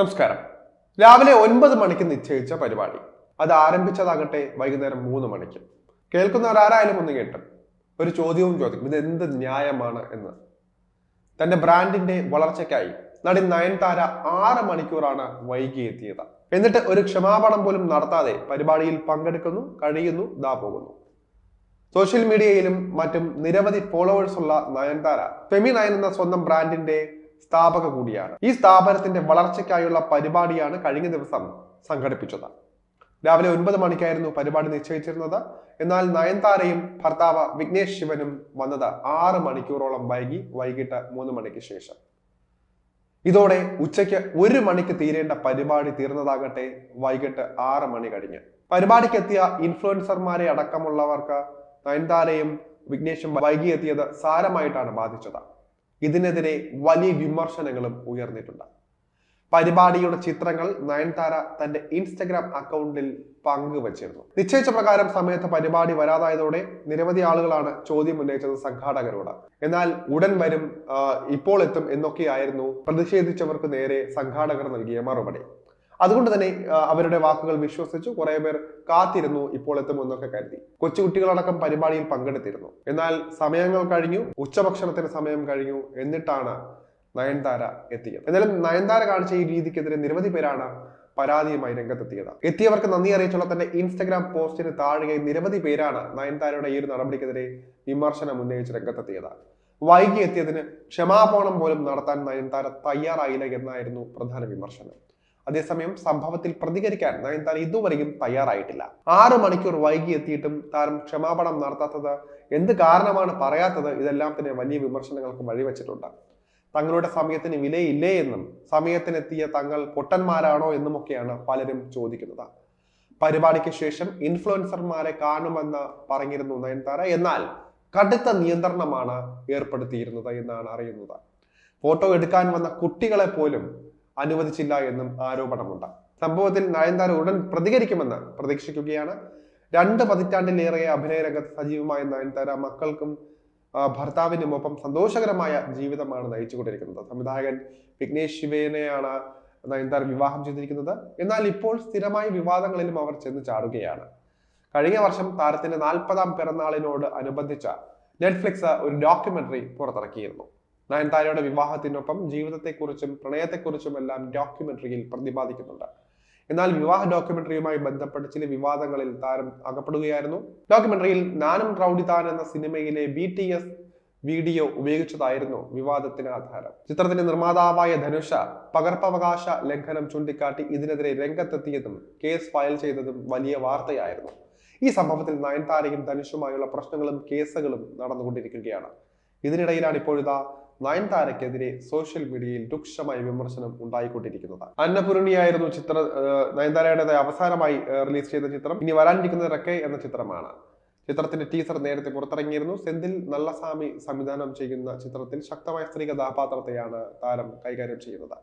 നമസ്കാരം. രാവിലെ ഒൻപത് മണിക്ക് നിശ്ചയിച്ച പരിപാടി. അത് ആരംഭിച്ചതാകട്ടെ വൈകുന്നേരം മൂന്ന് മണിക്ക്. കേൾക്കുന്നവരാരായാലും ഒന്ന് കേട്ട്. ഒരു ചോദ്യവും ചോദിക്കും. ഇത് എന്ത് ന്യായമാണ് എന്ന്. തന്റെ ബ്രാൻഡിന്റെ വളർച്ചയ്ക്കായി നടി നയൻതാര ആറ് മണിക്കൂറാണ് വൈകി എത്തിയത്. എന്നിട്ട് ഒരു ക്ഷമാപണം പോലും നടത്താതെ പരിപാടിയിൽ പങ്കെടുക്കുന്നു കഴിയുന്നു ദാ പോകുന്നു. സോഷ്യൽ മീഡിയയിലും മറ്റും നിരവധി ഫോളോവേഴ്സ് ഉള്ള നയൻതാര ഫെമി നയൻ എന്ന സ്വന്തം ബ്രാൻഡിന്റെ സ്ഥാപക കൂടിയാണ്. ഈ സ്ഥാപനത്തിന്റെ വളർച്ചയ്ക്കായുള്ള പരിപാടിയാണ് കഴിഞ്ഞ ദിവസം സംഘടിപ്പിച്ചത്. രാവിലെ ഒൻപത് മണിക്കായിരുന്നു പരിപാടി നിശ്ചയിച്ചിരുന്നത്. എന്നാൽ നയൻതാരയും ഭർത്താവ് വിഘ്നേഷ് ശിവനും വന്നത് ആറ് മണിക്കൂറോളം വൈകി വൈകിട്ട് മൂന്ന് മണിക്ക് ശേഷം. ഇതോടെ ഉച്ചയ്ക്ക് ഒരു മണിക്ക് തീരേണ്ട പരിപാടി തീർന്നതാകട്ടെ വൈകിട്ട് ആറ് മണി കഴിഞ്ഞ്. പരിപാടിക്ക് എത്തിയ ഇൻഫ്ലുവൻസർമാരെ അടക്കമുള്ളവർക്ക് നയൻതാരയും വിഘ്നേഷും വൈകി എത്തിയത് സാരമായിട്ടാണ് ബാധിച്ചത്. ഇതിനെതിരെ വലിയ വിമർശനങ്ങളും ഉയർന്നിട്ടുണ്ട്. പരിപാടിയുടെ ചിത്രങ്ങൾ നയൻതാര തന്റെ ഇൻസ്റ്റഗ്രാം അക്കൗണ്ടിൽ പങ്കുവച്ചിരുന്നു. നിശ്ചയിച്ച പ്രകാരം സമയത്ത് പരിപാടി വരാതായതോടെ നിരവധി ആളുകളാണ് ചോദ്യം ഉന്നയിച്ചത് സംഘാടകരോട്. എന്നാൽ ഉടൻ വരും ഇപ്പോൾ എത്തും എന്നൊക്കെയായിരുന്നു പ്രതിഷേധിച്ചവർക്ക് നേരെ സംഘാടകർ നൽകിയ മറുപടി. അതുകൊണ്ട് തന്നെ അവരുടെ വാക്കുകൾ വിശ്വസിച്ചു കുറെ പേർ കാത്തിരുന്നു ഇപ്പോൾ എത്തുമെന്നൊക്കെ കരുതി. കൊച്ചുകുട്ടികളടക്കം പരിപാടിയിൽ പങ്കെടുത്തിരുന്നു. എന്നാൽ സമയങ്ങൾ കഴിഞ്ഞു ഉച്ചഭക്ഷണത്തിന് സമയം കഴിഞ്ഞു എന്നിട്ടാണ് നയൻതാര എത്തിയത്. എന്നാലും നയൻതാര കാണിച്ച ഈ രീതിക്കെതിരെ നിരവധി പേരാണ് പരാതിയുമായി രംഗത്തെത്തിയത്. എത്തിയവർക്ക് നന്ദി അറിയിച്ചുള്ള തന്റെ ഇൻസ്റ്റഗ്രാം പോസ്റ്റിന് താഴെ നിരവധി പേരാണ് നയൻതാരയുടെ ഈ ഒരു നടപടിക്കെതിരെ വിമർശനം ഉന്നയിച്ച് രംഗത്തെത്തിയത്. വൈകി എത്തിയതിന് ക്ഷമാപണം പോലും നടത്താൻ നയൻതാര തയ്യാറായില്ല എന്നായിരുന്നു പ്രധാന വിമർശനം. അതേസമയം സംഭവത്തിൽ പ്രതികരിക്കാൻ നയൻതാര ഇതുവരെയും തയ്യാറായിട്ടില്ല. ആറു മണിക്കൂർ വൈകി എത്തിയിട്ടും താരം ക്ഷമാപണം നടത്താത്തത് എന്ത് കാരണമാണ് പറയാത്തത് ഇതെല്ലാം തന്നെ വലിയ വിമർശനങ്ങൾക്ക് വഴിവെച്ചിട്ടുണ്ട്. തങ്ങളുടെ സമയത്തിന് വിലയില്ലേ എന്നും സമയത്തിനെത്തിയ തങ്ങൾ പൊട്ടന്മാരാണോ എന്നുമൊക്കെയാണ് പലരും ചോദിക്കുന്നത്. പരിപാടിക്ക് ശേഷം ഇൻഫ്ലുവൻസർമാരെ കാണുമെന്ന് പറഞ്ഞിരുന്നു നയൻതാര എന്നാൽ കടുത്ത നിയന്ത്രണമാണ് ഏർപ്പെടുത്തിയിരുന്നത് എന്നാണ് അറിയുന്നത്. ഫോട്ടോ എടുക്കാൻ വന്ന കുട്ടികളെ പോലും അനുവദിച്ചില്ല എന്നും ആരോപണമുണ്ട്. സംഭവത്തിൽ നയൻതാര ഉടൻ പ്രതികരിക്കുമെന്ന് പ്രതീക്ഷിക്കുകയാണ്. രണ്ട് പതിറ്റാണ്ടിലേറെ അഭിനയ രംഗത്ത് സജീവമായ നയൻതാര മക്കൾക്കും ഭർത്താവിനും ഭർത്താവിനുമൊപ്പം സന്തോഷകരമായ ജീവിതമാണ് നയിച്ചുകൊണ്ടിരിക്കുന്നത്. സംവിധായകൻ വിഘ്നേഷ് ശിവേനെയാണ് നയൻതാര വിവാഹം ചെയ്തിരിക്കുന്നത്. എന്നാൽ ഇപ്പോൾ സ്ഥിരമായ വിവാദങ്ങളിലും അവർ ചെന്ന് ചാടുകയാണ്. കഴിഞ്ഞ വർഷം താരത്തിന്റെ നാൽപ്പതാം പിറന്നാളിനോട് അനുബന്ധിച്ച നെറ്റ്ഫ്ലിക്സ് ഒരു ഡോക്യുമെന്ററി പുറത്തിറക്കിയിരുന്നു. നയൻതാരയുടെ വിവാഹത്തിനൊപ്പം ജീവിതത്തെക്കുറിച്ചും പ്രണയത്തെക്കുറിച്ചും എല്ലാം ഡോക്യുമെന്ററിയിൽ പ്രതിപാദിക്കുന്നുണ്ട്. എന്നാൽ വിവാഹ ഡോക്യുമെന്ററിയുമായി ബന്ധപ്പെട്ട ചില വിവാദങ്ങളിൽ താരം അകപ്പെടുകയായിരുന്നു. ഡോക്യുമെന്ററിയിൽ നാനും റൗഡി താൻ എന്ന സിനിമയിലെ ബി ടി എസ് വീഡിയോ ഉപയോഗിച്ചതായിരുന്നു വിവാദത്തിന് ആധാരം. ചിത്രത്തിന്റെ നിർമ്മാതാവായ ധനുഷ പകർപ്പവകാശ ലംഘനം ചൂണ്ടിക്കാട്ടി ഇതിനെതിരെ രംഗത്തെത്തിയതും കേസ് ഫയൽ ചെയ്തതും വലിയ വാർത്തയായിരുന്നു. ഈ സംഭവത്തിൽ നയൻതാരയും ധനുഷുമായുള്ള പ്രശ്നങ്ങളും കേസുകളും നടന്നുകൊണ്ടിരിക്കുകയാണ്. ഇതിനിടയിലാണ് ഇപ്പോഴിതാ നയൻതാരക്കെതിരെ സോഷ്യൽ മീഡിയയിൽ രൂക്ഷമായ വിമർശനം ഉണ്ടായിക്കൊണ്ടിരിക്കുന്നത്. അന്നപൂർണിയായിരുന്നു ചിത്ര നയൻതാരയുടെ അവസാനമായി റിലീസ് ചെയ്ത ചിത്രം. ഇനി വരാനിരിക്കുന്നത് റെക്കെ എന്ന ചിത്രമാണ്. ചിത്രത്തിന്റെ ടീസർ നേരത്തെ പുറത്തിറങ്ങിയിരുന്നു. സെന്തിൽ നല്ലസ്വാമി സംവിധാനം ചെയ്യുന്ന ചിത്രത്തിൽ ശക്തമായ സ്ത്രീ കഥാപാത്രത്തെയാണ് താരം കൈകാര്യം ചെയ്യുന്നത്.